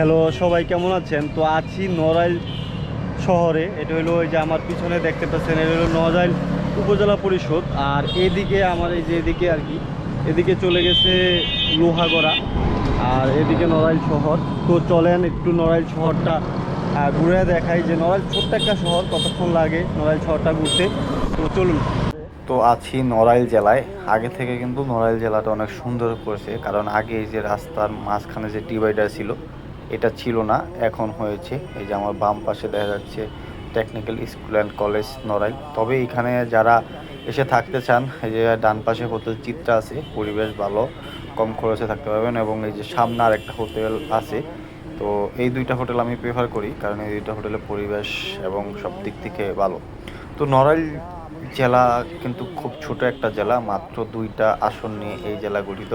Hello সবাই কেমন আছেন? তো আছি নড়াইল শহরে। এটা হলো ওই যে আমার পিছনে দেখতে পাচ্ছেন, এটা হলো নড়াইল উপজেলা পরিষদ। আর এদিকে আমার এই যে এদিকে আর কি, এদিকে চলে গেছে লোহাগড়া আর এদিকে নড়াইল শহর। তো চলেন একটু নড়াইল শহরটা ঘুরে দেখাই যে নড়াইল ছোট্ট একটা শহর, কতক্ষণ লাগে নড়াইল শহরটা ঘুরতে। তো চলুন। তো আছি নড়াইল জেলায়। আগে থেকে কিন্তু নড়াইল জেলাটা অনেক সুন্দর করেছে, কারণ আগে এই যে রাস্তার মাঝখানে যে ডিভাইডার ছিল এটা ছিল না, এখন হয়েছে। এই যে আমার বাম পাশে দেখা যাচ্ছে technical school and college Narail তবে এখানে যারা এসে থাকতে চান, এই যে ডান পাশে হোটেল চিত্রা আছে, পরিবেশ ভালো, কম খরচে থাকতে পারবেন এবং এই যে সামনে আর একটা হোটেল আছে। তো এই দুইটা হোটেল আমি প্রেফার করি, কারণ এই দুইটা হোটেলের পরিবেশ এবং সব দিক থেকে ভালো। তো নড়াইল জেলা কিন্তু খুব ছোট একটা জেলা, মাত্র দুইটা আসন নিয়ে এই জেলা গঠিত।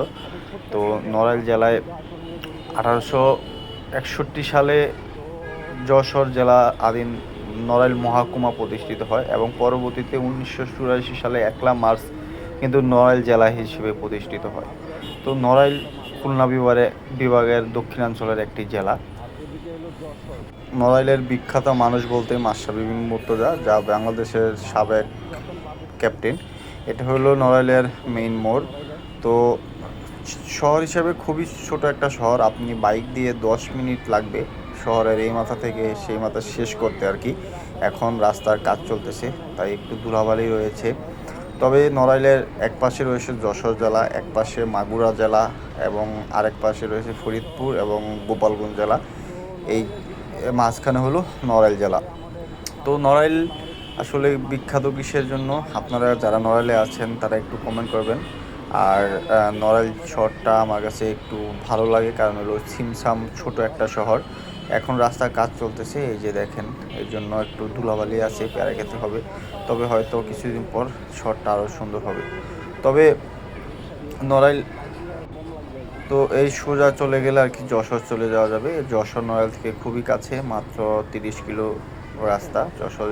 তো নড়াইল জেলায় আঠারোশো একষট্টি সালে যশোর জেলা আদিন নড়াইল মহাকুমা প্রতিষ্ঠিত হয় এবং পরবর্তীতে উনিশশো চুরাশি সালে একলা মার্চ কিন্তু নড়াইল জেলা হিসেবে প্রতিষ্ঠিত হয়। তো নড়াইল খুলনা বিভাগে বিভাগের দক্ষিণাঞ্চলের একটি জেলা। নড়াইলের বিখ্যাত মানুষ বলতে মাস্টার বিপিন মুর্তজা, যা বাংলাদেশের সাবেক ক্যাপ্টেন। এটা হলো নড়াইলের মেইন মোড়। তো শহর হিসাবে খুবই ছোট একটা শহর। আপনি বাইক দিয়ে দশ মিনিট লাগবে শহরের এই মাথা থেকে সেই মাথা শেষ করতে আর কি। এখন রাস্তার কাজ চলতেছে, তাই একটু ধুলাবালি রয়েছে। তবে নড়াইলের এক পাশে রয়েছে যশোর জেলা এক পাশে মাগুরা জেলা এবং আরেক পাশে রয়েছে ফরিদপুর এবং গোপালগঞ্জ জেলা। এই মাঝখানে হলো নড়াইল জেলা। তো নড়াইল আসলে বিখ্যাত কিসের জন্য? আপনারা যারা নড়াইলে আছেন, তারা একটু কমেন্ট করবেন। আর নড়াইল শহরটা আমার কাছে একটু ভালো লাগে কারণ হলো সিমসাম ছোট একটা শহর। এখন রাস্তার কাজ চলতেছে, এই যে দেখেন এই জন্য একটু ধুলাবালি আছে, পেয়ারা খেতে হবে। তবে হয়তো কিছুদিন পর শহরটা আরও সুন্দর হবে। তবে নড়াইল, তো এই সোজা চলে গেলে আর কি যশোর চলে যাওয়া যাবে। যশোর নড়াইল থেকে খুবই কাছে, মাত্র তিরিশ কিলো রাস্তা। যশোর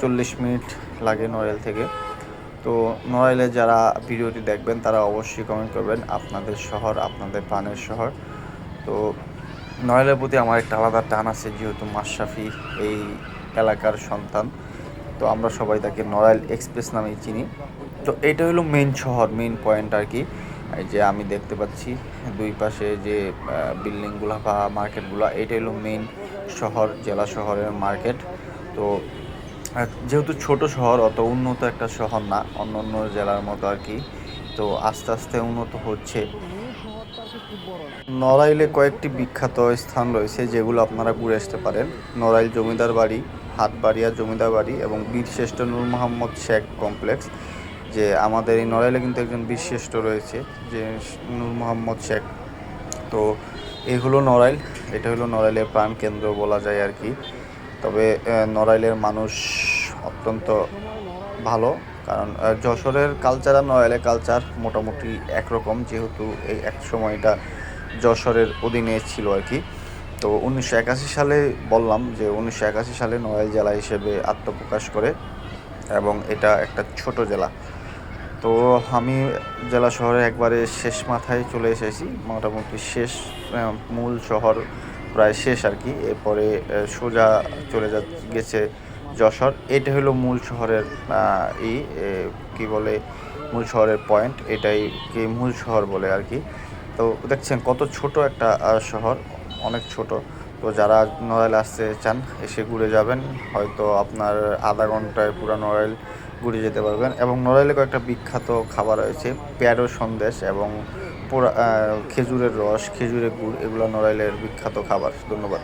চল্লিশ মিনিট লাগে নড়াইল থেকে। তো নড়াইলে যারা ভিডিওটি দেখবেন, তারা অবশ্যই কমেন্ট করবেন, আপনাদের শহর, আপনাদের পানের শহর। তো নড়াইলের প্রতি আমার একটা আলাদা টান আছে, যেহেতু মাশরাফি এই এলাকার সন্তান। তো আমরা সবাই তাকে নড়াইল এক্সপ্রেস নামেই চিনি। তো এটা হলো মেন শহর মেন পয়েন্ট আর কি। যে আমি দেখতে পাচ্ছি, দুই পাশে যে বিল্ডিংগুলো বা মার্কেটগুলো এটা হলো মেন শহর, জেলা শহরের মার্কেট তো যেহেতু ছোট শহর, অত উন্নত একটা শহর না, অন্য অন্য জেলার মতো আর কি, তো আস্তে আস্তে উন্নত হচ্ছে। নড়াইলে কয়েকটি বিখ্যাত স্থান রয়েছে যেগুলো আপনারা ঘুরে আসতে পারেন। নড়াইল জমিদার বাড়ি, হাটবাড়িয়া জমিদার বাড়ি এবং বীরশ্রেষ্ঠ নূর মোহাম্মদ শেখ কমপ্লেক্স, যে আমাদের এই নড়াইলে কিন্তু একজন বীরশ্রেষ্ঠ রয়েছে, যে নূর মোহাম্মদ শেখ। তো এই হলো নড়াইল, এটা হলো নড়াইলের প্রাণ কেন্দ্র বলা যায় আর কি। তবে নড়াইলের মানুষ অত্যন্ত ভালো। কারণ যশোরের কালচার আর নড়াইলের কালচার মোটামুটি একরকম, যেহেতু এই এক সময়টা যশোরের অধীনে ছিল আর কি। তো উনিশশো একাশি সালে বললাম যে, উনিশশো একাশি সালে নড়াইল জেলা হিসেবে আত্মপ্রকাশ করে এবং এটা একটা ছোট জেলা। তো আমি জেলা শহরে একবারে শেষ মাথায় চলে এসেছি। মোটামুটি শেষ মূল শহর প্রায় শেষ আর কি। এরপরে সোজা চলে যা, গেছে যশোর। এটা হলো মূল শহরের ই কি বলে, মূল শহরের পয়েন্ট এটাই কি মূল শহর বলে আর কি। তো দেখছেন কত ছোট একটা শহর, অনেক ছোট। তো যারা নড়াইল আসতে চান, এসে ঘুরে যাবেন। হয়তো আপনার আধা ঘন্টায় পুরো নড়াইল ঘুরে যেতে পারবেন। এবং নড়াইলে কয়েকটা বিখ্যাত খাবার রয়েছে, প্যারো সন্দেশ এবং পোড়া খেজুরের রস খেজুরের গুড় এগুলো নড়াইলের বিখ্যাত খাবার। ধন্যবাদ।